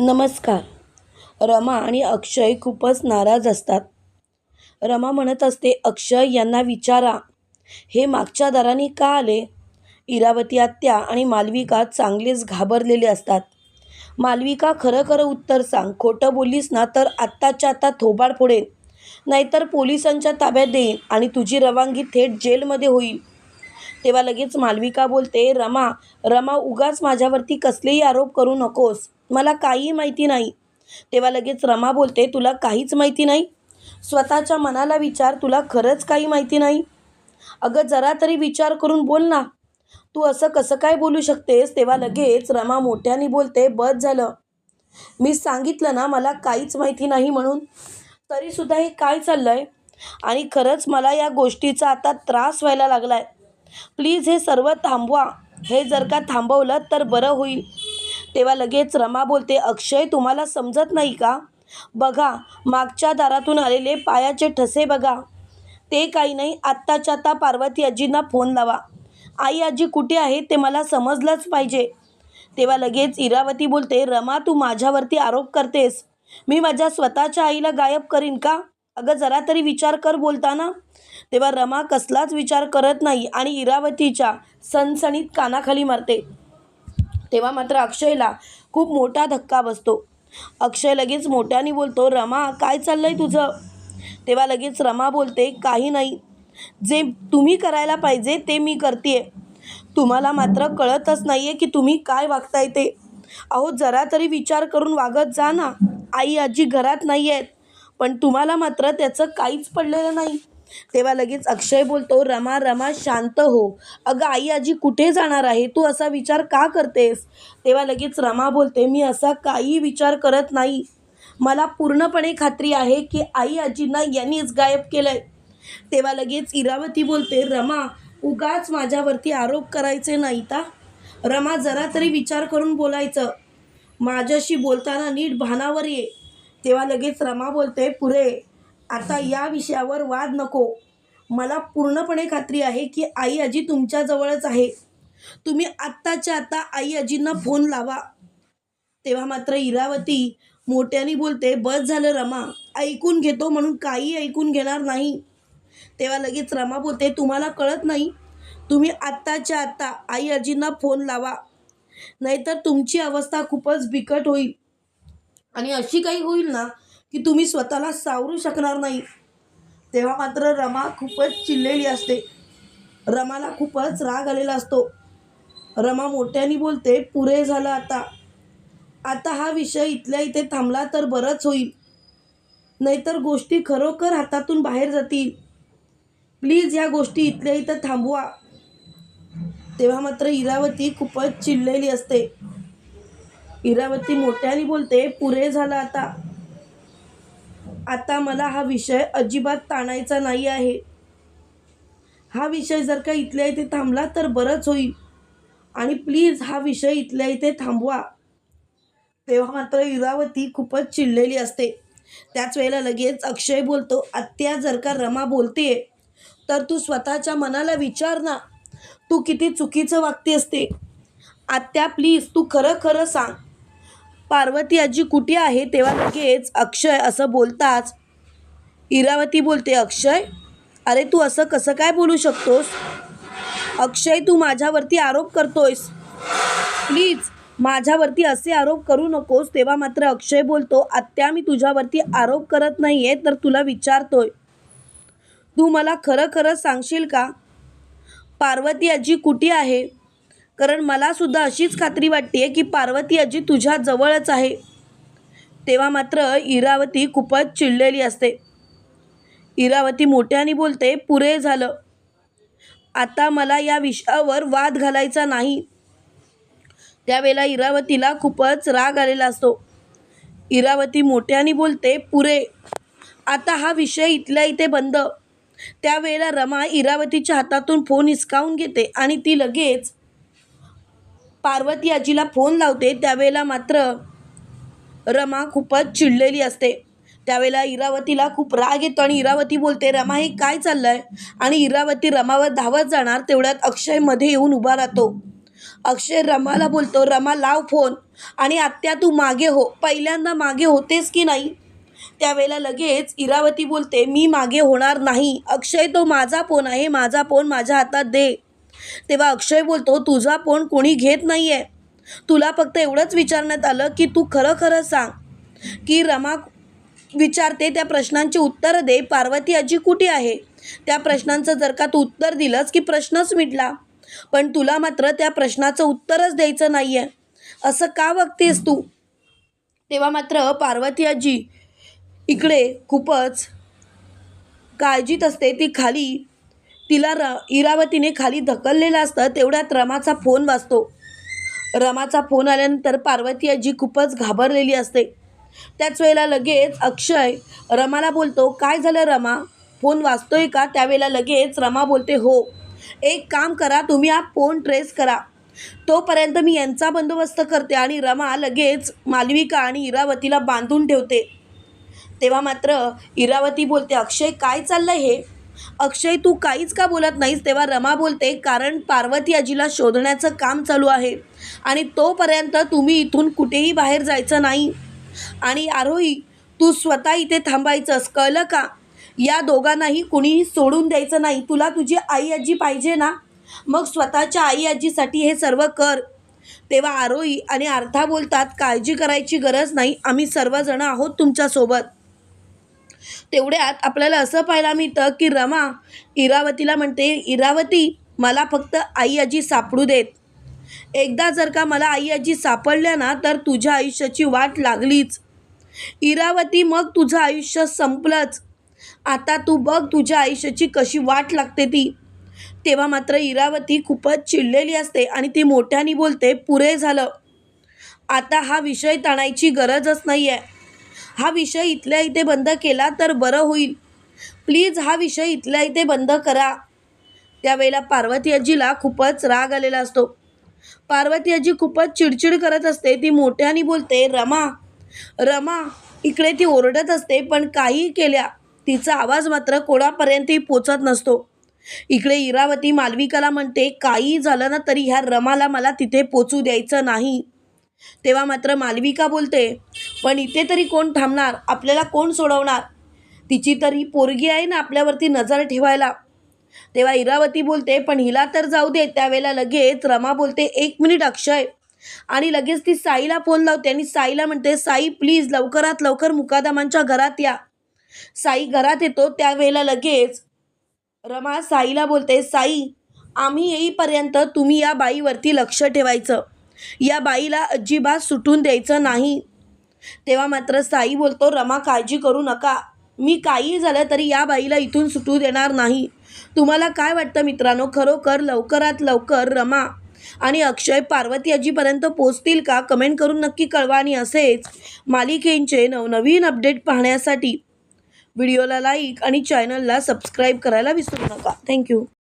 नमस्कार. रमा आणि अक्षय खूपच नाराज असतात. रमा म्हणत असते अक्षय यांना विचारा. हे मागच्या दाराने का आले? इरावती आत्या आणि मालविका चांगलेच घाबरलेले असतात. मालविका खरं खरं उत्तर सांग. खोटं बोललीस ना तर आत्ताच्या आत्ता थोबाड फोडेन. नाहीतर पोलिसांच्या ताब्यात देईन आणि तुझी रवानगी थेट जेलमध्ये होईल. तेव्हा लगेच मालविका बोलते रमा रमा उगाच माझ्यावरती कसलेही आरोप करू नकोस. मला काही माहिती नाही. तेव्हा लगेच रमा बोलते तुला काहीच माहिती नाही? स्वतःच्या मनाला विचार तुला खरंच काही माहिती नाही? अगं जरा तरी विचार करून बोल ना. तू असं कसं काय बोलू शकतेस? तेव्हा लगेच रमा मोठ्याने बोलते बस झालं. मी सांगितलं ना मला काहीच माहिती नाही म्हणून. तरीसुद्धा हे काय चाललं आहे आणि खरंच मला या गोष्टीचा आता त्रास व्हायला लागला आहे प्लीज हे सर्व थांबवा. हे जर का थांबवलं तर बरं होईल. तेव्हा लगेच रमा बोलते अक्षय तुम्हाला समजत नाही का? बघा मागच्या दारातून आलेले पायाचे ठसे बघा. ते काही नाही आत्ताच्या आता पार्वती आजींना फोन लावा. आई आजी कुठे आहे ते मला समजलंच पाहिजे. तेव्हा लगेच इरावती बोलते रमा तू माझ्यावरती आरोप करतेस. मी माझ्या स्वतःच्या आईला गायब करीन का? अगं जरा तरी विचार कर बोलताना. तेव्हा रमा कसलाच विचार करत नाही आणि इरावतीच्या सणसणीत कानाखाली मारते. तेव्हा मात्र अक्षयला खूप मोठा धक्का बसतो. अक्षय लगेच मोठ्याने बोलतो रमा काय चाललंय तुझं? तेव्हा लगेच रमा बोलते काही नाही. जे तुम्ही करायला पाहिजे ते मी करते तुम्हाला मात्र कळतच नाही आहे की तुम्ही काय वागताय ते. अहो जरा तरी विचार करून वागत जा ना. आई आजी घरात नाही आहेत पण तुम्हाला मात्र त्याचं काहीच पडलेलं नाही. तेव्हा लगेच अक्षय बोलतो रमा रमा शांत हो. अगं आई आजी कुठे जाणार आहे? तू असा विचार का करतेस? तेव्हा लगेच रमा बोलते मी असा काही विचार करत नाही. मला पूर्णपणे खात्री आहे की आई आजींना यांनीच गायब केलं आहे तेव्हा लगेच इरावती बोलते रमा उगाच माझ्यावरती आरोप करायचे नाही ता रमा जरा तरी विचार करून बोलायचं. माझ्याशी बोलताना नीट भानावर ये. तेव्हा लगेच रमा बोलते पुरे आता या विषयावर वाद नको. मला पूर्णपणे खात्री आहे की आई आजी तुमच्याजवळच आहे. तुम्ही आत्ताच्या आत्ता आई आजींना फोन लावा. तेव्हा मात्र इरावती मोठ्याने बोलते बस झालं रमा ऐकून घेतो म्हणून काही ऐकून घेणार नाही. तेव्हा लगेच रमा बोलते तुम्हाला कळत नाही? तुम्ही आत्ताच्या आत्ता आई आजींना फोन लावा. नाहीतर तुमची अवस्था खूपच बिकट होईल. आणि अशी काही होईल ना की तुम्ही स्वतःला सावरू शकणार नाही. तेव्हा मात्र रमा खूपच चिडलेली असते. रमाला खूपच राग आलेला असतो. रमा मोठ्याने बोलते पुरे झालं आता. आता हा विषय इथल्या इथे थांबला तर बरंच होईल. नाहीतर गोष्टी खरोखर हातातून बाहेर जातील. प्लीज या गोष्टी इथल्या इथं थांबवा. तेव्हा मात्र इरावती खूपच चिडलेली असते. इरावती मोठ्याने बोलते पुरे झालं आता. आता मला हा विषय अजिबात ताणायचा नाही आहे. हा विषय जर का इथल्या इथे थांबला तर बरंच होईल. आणि प्लीज हा विषय इथल्या इथे थांबवा. तेव्हा मात्र इरावती खूपच चिडलेली असते. त्याच वेळेला लगेच अक्षय बोलतो आत्या जर का रमा बोलते तर तू स्वतःच्या मनाला विचार ना. तू किती चुकीचं वागते असते आत्या प्लीज तू खरं खरं सांग. पार्वती आजी कुठे आहे तेव्हा लगेच अक्षय असं बोलताच इरावती बोलते अक्षय अरे तू असं कसं काय बोलू शकतोस? अक्षय तू माझ्यावरती आरोप करतोयस. प्लीज माझ्यावरती असे आरोप करू नकोस. तेव्हा मात्र अक्षय बोलतो आत्या मी तुझ्यावरती आरोप करत नाही आहे तर तुला विचारतोय. तू मला खरं खरं सांगशील का? पार्वती आजी कुठे आहे? कारण मला सुद्धा अशीच खात्री वाटते की पार्वती आजी तुझ्या जवळच आहे. तेव्हा मात्र इरावती खूपच चिडलेली असते. इरावती मोठ्याने बोलते पुरे झालं. आता मला या विषयावर वाद घालायचा नाही. त्यावेळेला इरावतीला खूपच राग आलेला असतो. इरावती मोठ्याने बोलते पुरे आता हा विषय इथल्या इथे बंद. त्यावेळेला रमा इरावतीच्या हातातून फोन हिसकावून घेते आणि ती लगेच पार्वती आजीला फोन लावते. त्यावेळेला मात्र रमा खूपच चिडलेली असते. त्यावेळेला इरावतीला खूप राग येतो आणि इरावती बोलते रमा हे काय चाललं आहे आणि इरावती रमावर धावत जाणार तेवढ्यात अक्षयमध्ये येऊन उभा राहतो. अक्षय रमाला बोलतो रमा लाव फोन आणि आत्या तू मागे हो. पहिल्यांदा मागे होतेस की नाही? त्यावेळेला लगेच इरावती बोलते मी मागे होणार नाही. अक्षय तो माझा फोन आहे. माझा फोन माझ्या हातात दे. तेव्हा अक्षय बोलतो तुझा फोन कोणी घेत नाही आहे तुला फक्त एवढंच विचारण्यात आलं की तू खरं खरं सांग. की रमा विचारते त्या प्रश्नांची उत्तरं दे. पार्वती आजी कुठे आहे? त्या प्रश्नांचं जर का तू उत्तर दिलंस की प्रश्नच मिटला पण तुला मात्र त्या प्रश्नाचं उत्तरच द्यायचं नाही आहे असं का वागतेस तू? तेव्हा मात्र पार्वती आजी इकडे खूपच काळजीत असते. ती खाली तिला र इरावतीने खाली ढकललेलं असतं तेवढ्यात रमाचा फोन वाजतो. रमाचा फोन आल्यानंतर पार्वती आजी खूपच घाबरलेली असते. त्याच वेळेला लगेच अक्षय रमाला बोलतो काय झालं रमा? फोन वाचतोय का? त्यावेळेला लगेच रमा बोलते हो. एक काम करा तुम्ही हा फोन ट्रेस करा. तोपर्यंत मी यांचा बंदोबस्त करते आणि रमा लगेच मालविका आणि इरावतीला बांधून ठेवते. तेव्हा मात्र इरावती बोलते अक्षय काय चाललं हे? अक्षय तू काहीच का बोलत नाहीस? तेव्हा रमा बोलते कारण पार्वती आजीला शोधण्याचं काम चालू आहे आणि तोपर्यंत तुम्ही इथून कुठेही बाहेर जायचं नाही. आणि आरोही तू स्वतः इथे थांबायचंस कळलं का? या दोघांनाही कुणीही सोडून द्यायचं नाही. तुला तुझी आई आजी पाहिजे ना? मग स्वतःच्या आई आजीसाठी हे सर्व कर. तेव्हा आरोही आणि अर्था बोलतात काळजी करायची गरज नाही. आम्ही सर्वजण आहोत तुमच्यासोबत. तेवढ्यात आपल्याला असं पाहायला मिळतं की रमा इरावतीला म्हणते इरावती मला फक्त आई आजी सापडू देत. एकदा जर का मला आई आजी सापडल्या ना तर तुझ्या आयुष्याची वाट लागलीच. इरावती मग तुझं आयुष्य संपलंच. आता तू बघ तुझ्या आयुष्याची कशी वाट लागते ती. तेव्हा मात्र इरावती खूपच चिडलेली असते आणि ती मोठ्याने बोलते पुरे झालं. आता हा विषय ताणायची गरजच नाही आहे हा विषय इथल्या इथे बंद केला तर बरं होईल. प्लीज हा विषय इथल्या इथे बंद करा. त्यावेळेला पार्वती आजीला खूपच राग आलेला असतो. पार्वती आजी खूपच चिडचिड करत असते. ती मोठ्याने बोलते रमा रमा इकडे ती ओरडत असते पण काही केल्या तिचा आवाज मात्र कोणापर्यंतही पोचत नसतो. इकडे इरावती मालविकाला म्हणते काही झालं ना तरी ह्या रमाला मला तिथे पोचू द्यायचं नाही. तेव्हा मात्र मालविका बोलते पण इथे तरी कोण थांबणार? आपल्याला कोण सोडवणार? तिची तर ही पोरगी आहे ना आपल्यावरती नजर ठेवायला. तेव्हा इरावती बोलते पण हिला तर जाऊ दे. त्यावेळेला लगेच रमा बोलते एक मिनिट अक्षय. आणि लगेच ती साईला फोन लावते आणि साईला म्हणते साई प्लीज लवकरात लवकर मुकादमांच्या घरात या. साई घरात येतो त्यावेळेला लगेच रमा साईला बोलते साई आम्ही येईपर्यंत तुम्ही या बाईवरती लक्ष ठेवायचं. या बाईला अजिबात सुटून द्यायचं नाही. तेव्हा मात्र साई बोलतो रमा काळजी करू नका. मी काही झालं तरी या बाईला इथून सुटू देणार नाही. तुम्हाला काय वाटतं मित्रांनो? खरोखर लवकरात लवकर रमा आणि अक्षय पार्वती आजीपर्यंत पोचतील का? कमेंट करून नक्की कळवा आणि असेच मालिकेंचे नवनवीन अपडेट पाहण्यासाठी व्हिडिओला लाईक आणि चॅनलला सबस्क्राईब करायला विसरू नका. थँक्यू.